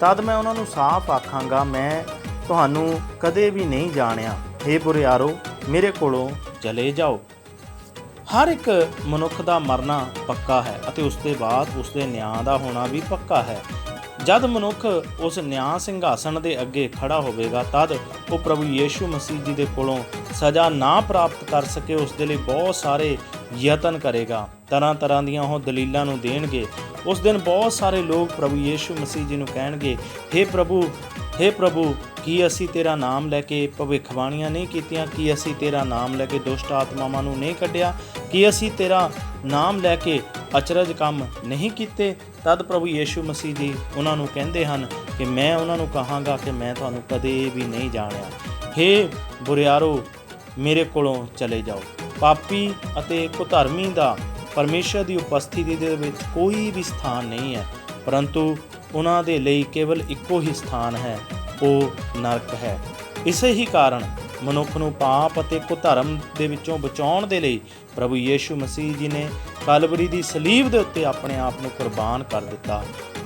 ਤਦ ਮੈਂ ਉਹਨਾਂ ਨੂੰ ਸਾਫ਼ ਆਖਾਂਗਾ, ਮੈਂ ਤੁਹਾਨੂੰ ਕਦੇ ਵੀ ਨਹੀਂ ਜਾਣਿਆ। हे ਬੁਰਿਆਰੋ, ਮੇਰੇ ਕੋਲੋਂ ਚਲੇ ਜਾਓ। ਹਰ ਇੱਕ ਮਨੁੱਖ ਦਾ ਮਰਨਾ ਪੱਕਾ ਹੈ ਅਤੇ ਉਸ ਦੇ ਬਾਅਦ ਉਸ ਦੇ ਨਿਆਂ ਦਾ ਹੋਣਾ ਵੀ ਪੱਕਾ ਹੈ। ਜਦ ਮਨੁੱਖ ਉਸ ਨਿਆਂ ਸਿੰਘਾਸਣ ਦੇ ਅੱਗੇ ਖੜਾ ਹੋਵੇਗਾ, ਤਦ ਉਹ ਪ੍ਰਭੂ ਯੀਸ਼ੂ ਮਸੀਹ ਜੀ ਦੇ ਕੋਲੋਂ ਸਜ਼ਾ ਨਾ ਪ੍ਰਾਪਤ ਕਰ ਸਕੇ, ਉਸ ਦੇ ਲਈ ਬਹੁਤ ਸਾਰੇ ਯਤਨ ਕਰੇਗਾ। ਤਰ੍ਹਾਂ ਤਰ੍ਹਾਂ ਦੀਆਂ ਉਹ ਦਲੀਲਾਂ ਨੂੰ ਦੇਣਗੇ। ਉਸ ਦਿਨ ਬਹੁਤ ਸਾਰੇ ਲੋਕ ਪ੍ਰਭੂ ਯੀਸ਼ੂ ਮਸੀਹ ਜੀ ਨੂੰ ਕਹਿਣਗੇ हे ਪ੍ਰਭੂ हे ਪ੍ਰਭੂ, ਕੀ ਅਸੀਂ ਤੇਰਾ ਨਾਮ ਲੈ ਕੇ ਭਵਿੱਖਬਾਣੀਆਂ ਨਹੀਂ ਕੀਤੀਆਂ? ਕੀ ਅਸੀਂ ਤੇਰਾ ਨਾਮ ਲੈ ਕੇ ਦੁਸ਼ਟ ਆਤਮਾਵਾਂ ਨੂੰ ਨਹੀਂ ਕੱਢਿਆ? ਕੀ ਅਸੀਂ ਤੇਰਾ ਨਾਮ ਲੈ ਕੇ ਅਚਰਜ ਕੰਮ ਨਹੀਂ ਕੀਤੇ? ਤਦ ਪ੍ਰਭੂ ਯੀਸ਼ੂ ਮਸੀਹ ਜੀ ਉਹਨਾਂ ਨੂੰ ਕਹਿੰਦੇ ਹਨ ਕਿ ਮੈਂ ਉਹਨਾਂ ਨੂੰ ਕਹਾਂਗਾ ਕਿ ਮੈਂ ਤੁਹਾਨੂੰ ਕਦੇ ਵੀ ਨਹੀਂ ਜਾਣਿਆ। ਹੇ ਬੁਰਿਆਰੋ, ਮੇਰੇ ਕੋਲੋਂ ਚਲੇ ਜਾਓ। ਪਾਪੀ ਅਤੇ ਕੁਧਰਮੀ ਦਾ ਪਰਮੇਸ਼ਰ ਦੀ ਉਪਸਥਿਤੀ ਦੇ ਵਿੱਚ ਕੋਈ ਵੀ ਸਥਾਨ ਨਹੀਂ ਹੈ, ਪਰੰਤੂ ਉਹਨਾਂ ਦੇ ਲਈ ਕੇਵਲ ਇੱਕੋ ਹੀ ਸਥਾਨ ਹੈ, ਉਹ ਨਰਕ ਹੈ। ਇਸੇ ਹੀ ਕਾਰਨ ਮਨੁੱਖ ਨੂੰ ਪਾਪ ਅਤੇ ਕੁਧਰਮ ਦੇ ਵਿੱਚੋਂ ਬਚਾਉਣ ਦੇ ਲਈ ਪ੍ਰਭੂ ਯੀਸ਼ੂ ਮਸੀਹ ਜੀ ਨੇ ਕਲਵਰੀ ਦੀ ਸਲੀਬ ਦੇ ਉੱਤੇ ਆਪਣੇ ਆਪ ਨੂੰ ਕੁਰਬਾਨ ਕਰ ਦਿੱਤਾ।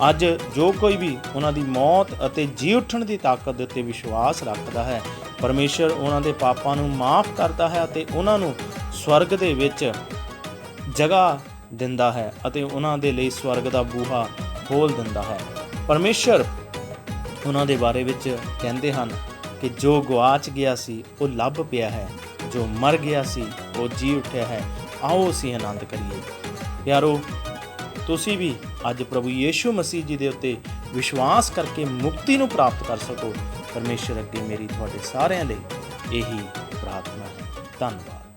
ਅੱਜ ਜੋ ਕੋਈ ਵੀ ਉਹਨਾਂ ਦੀ ਮੌਤ ਅਤੇ ਜੀ ਉੱਠਣ ਦੀ ਤਾਕਤ ਦੇ ਉੱਤੇ ਵਿਸ਼ਵਾਸ ਰੱਖਦਾ ਹੈ, ਪਰਮੇਸ਼ਰ ਉਹਨਾਂ ਦੇ ਪਾਪਾਂ ਨੂੰ ਮਾਫ ਕਰਦਾ ਹੈ ਅਤੇ ਉਹਨਾਂ ਨੂੰ ਸਵਰਗ ਦੇ ਵਿੱਚ ਜਗ੍ਹਾ ਦਿੰਦਾ ਹੈ ਅਤੇ ਉਹਨਾਂ ਦੇ ਲਈ ਸਵਰਗ ਦਾ ਬੂਹਾ ਖੋਲ ਦਿੰਦਾ ਹੈ। ਪਰਮੇਸ਼ਰ ਉਹਨਾਂ ਦੇ ਬਾਰੇ ਵਿੱਚ ਕਹਿੰਦੇ ਹਨ ਕਿ ਜੋ ਗਵਾਚ ਗਿਆ ਸੀ, ਉਹ ਲੱਭ ਪਿਆ ਹੈ। ਜੋ ਮਰ ਗਿਆ ਸੀ, ਉਹ ਜੀ ਉੱਠਿਆ ਹੈ। ਆਓ ਅਸੀਂ ਆਨੰਦ ਕਰੀਏ। ਪਿਆਰੋ, ਤੁਸੀਂ ਵੀ ਅੱਜ ਪ੍ਰਭੂ ਯੀਸ਼ੂ ਮਸੀਹ ਜੀ ਦੇ ਉੱਤੇ ਵਿਸ਼ਵਾਸ ਕਰਕੇ ਮੁਕਤੀ ਨੂੰ ਪ੍ਰਾਪਤ ਕਰ ਸਕੋ। ਪਰਮੇਸ਼ਰ ਅੱਗੇ ਮੇਰੀ ਤੁਹਾਡੇ ਸਾਰਿਆਂ ਲਈ ਇਹੀ ਪ੍ਰਾਰਥਨਾ ਹੈ। ਧੰਨਵਾਦ।